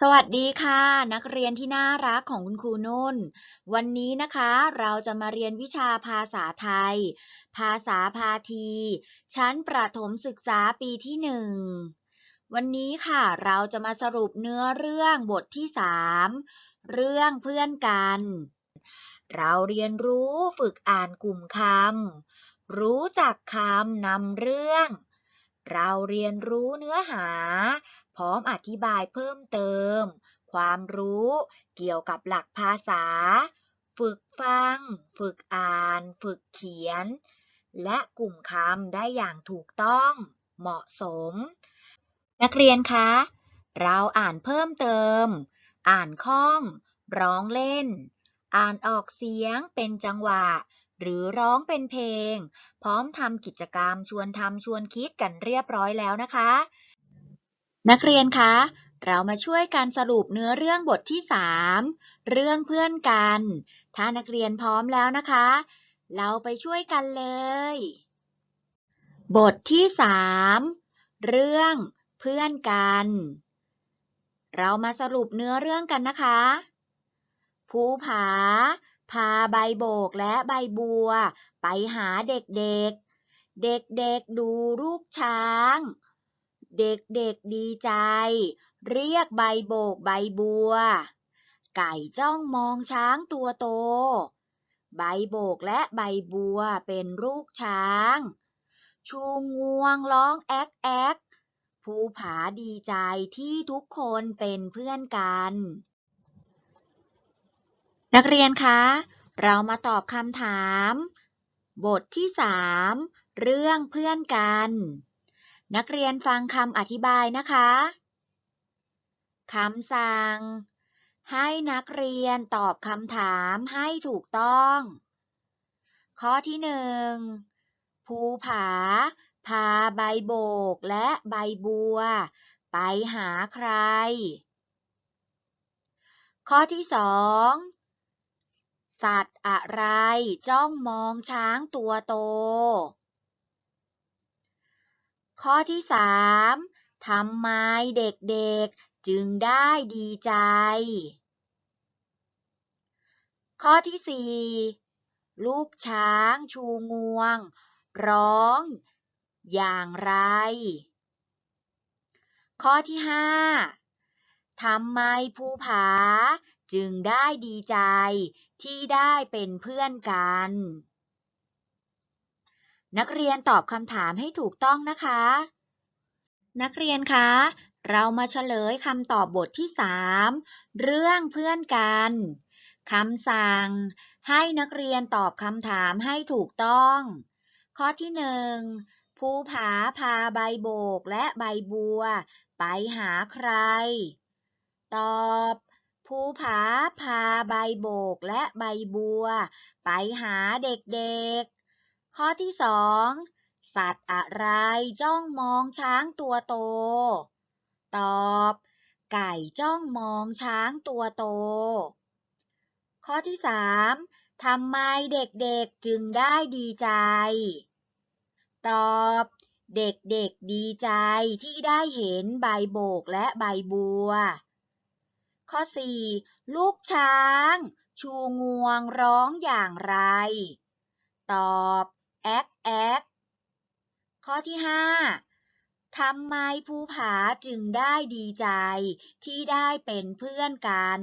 สวัสดีค่ะ นักเรียนที่น่ารักของคุณครูนุ่น วันนี้นะคะเราจะมาเรียนวิชาภาษาไทย ภาษาพาที ชั้นประถมศึกษาปีที่หนึ่งวันนี้ค่ะเราจะมาสรุปเนื้อเรื่องบทที่สามเรื่องเพื่อนกัน เราเรียนรู้ฝึกอ่านกลุ่มคำรู้จักคำนำเรื่อง เราเรียนรู้เนื้อหา พร้อมอธิบายเพิ่มเติม ความรู้เกี่ยวกับหลักภาษา ฝึกฟัง ฝึกอ่าน ฝึกเขียน และกลุ่มคำได้อย่างถูกต้อง เหมาะสม นักเรียนคะ เราอ่านเพิ่มเติม อ่านคล่อง ร้องเล่น อ่านออกเสียงเป็นจังหวะ หรือร้องเป็นเพลง พร้อมทำกิจกรรมชวนทำชวนคิดกันเรียบร้อยแล้วนะคะ นักเรียนคะ เรามาช่วยกันสรุปเนื้อเรื่องบทที่ 3 เรื่องเพื่อนกัน ถ้านักเรียนพร้อมแล้วนะคะ เราไปช่วยกันเลย บทที่ 3 เรื่องเพื่อนกัน เรามาสรุปเนื้อเรื่องกันนะคะ ภูผา พาใบโบกและใบบัว ไปหาเด็กๆ เด็กๆดูลูกช้าง เด็กๆดีใจ เรียกใบโบกใบบัว ไก่จ้องมองช้างตัวโต ใบโบกและใบบัวเป็นลูกช้าง ชูงวงร้องแอ๊กแอ๊กภูผาดีใจที่ทุกคนเป็นเพื่อนกัน นักเรียนคะ เรามาตอบคำถาม บทที่ 3 เรื่องเพื่อนกัน นักเรียนฟังคำอธิบายนะคะคำสั่ง ให้นักเรียนตอบคำถามให้ถูกต้อง ข้อที่หนึ่งภูผา พาใบโบกและใบบัว ไปหาใคร ข้อที่สอง สัตว์อะไร จ้องมองช้างตัวโต ข้อที่สามทำไมเด็กๆจึงได้ดีใจ ข้อที่สี่ลูกช้างชูงวง ร้อง อย่างไร ข้อที่ห้า ทำไมภูผา จึงได้ดีใจที่ได้เป็นเพื่อนกัน นักเรียนตอบคำถามให้ถูกต้องนะคะ นักเรียนคะ เรามาเฉลยคำตอบบทที่ 3 เรื่องเพื่อนกันคำสั่ง ให้นักเรียนตอบคำถามให้ถูกต้อง ข้อที่หนึ่งภูผาพาใบโบกและใบบัว ไปหาใคร ตอบภูผาพาใบโบกและใบบัว ไปหาเด็กๆ ข้อที่สองสัตว์อะไรจ้องมองช้างตัวโต ตอบ ไก่จ้องมองช้างตัวโต ข้อที่สามทำไมเด็กๆจึงได้ดีใจ ตอบ เด็กๆดีใจที่ได้เห็นใบโบกและใบบัว ข้อ 4. ลูกช้าง ชูงวงร้องอย่างไร ตอบแอ๊กแอ๊กข้อที่ 5. ทำไมภูผาจึงได้ดีใจที่ได้เป็นเพื่อนกัน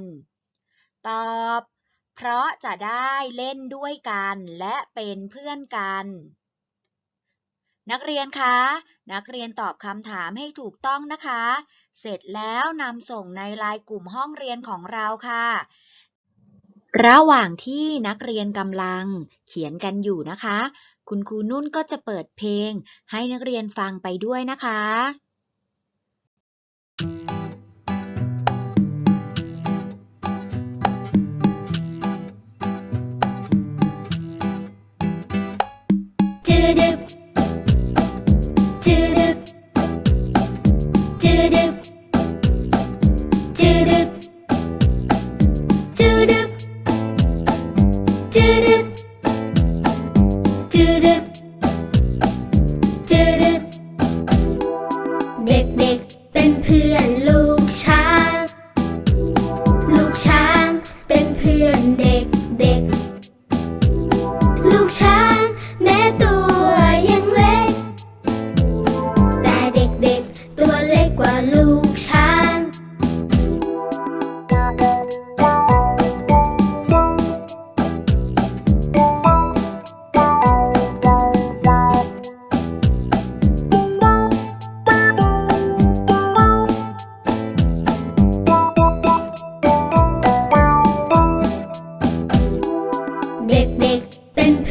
ตอบ เพราะจะได้เล่นด้วยกันและเป็นเพื่อนกัน นักเรียนคะ นักเรียนตอบคำถามให้ถูกต้องนะคะ เสร็จแล้วนำส่งในไลน์กลุ่มห้องเรียนของเราค่ะ ระหว่างที่นักเรียนกำลังเขียนกันอยู่นะคะ คุณครูนุ่นก็จะเปิดเพลง ให้นักเรียนฟังไปด้วยนะคะ Thank you.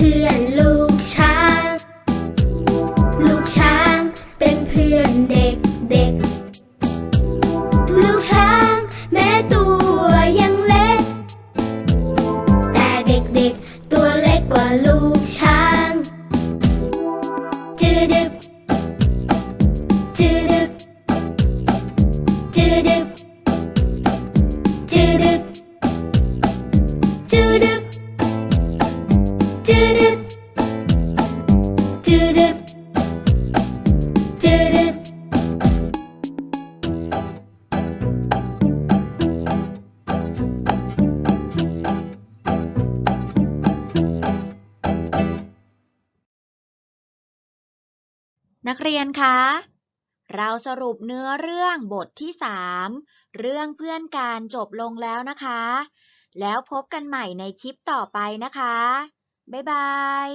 พื่อน นักเรียนคะ เราสรุปเนื้อเรื่องบทที่ 3 เรื่องเพื่อนการจบลงแล้วนะคะ แล้วพบกันใหม่ในคลิปต่อไปนะคะ บ๊ายบาย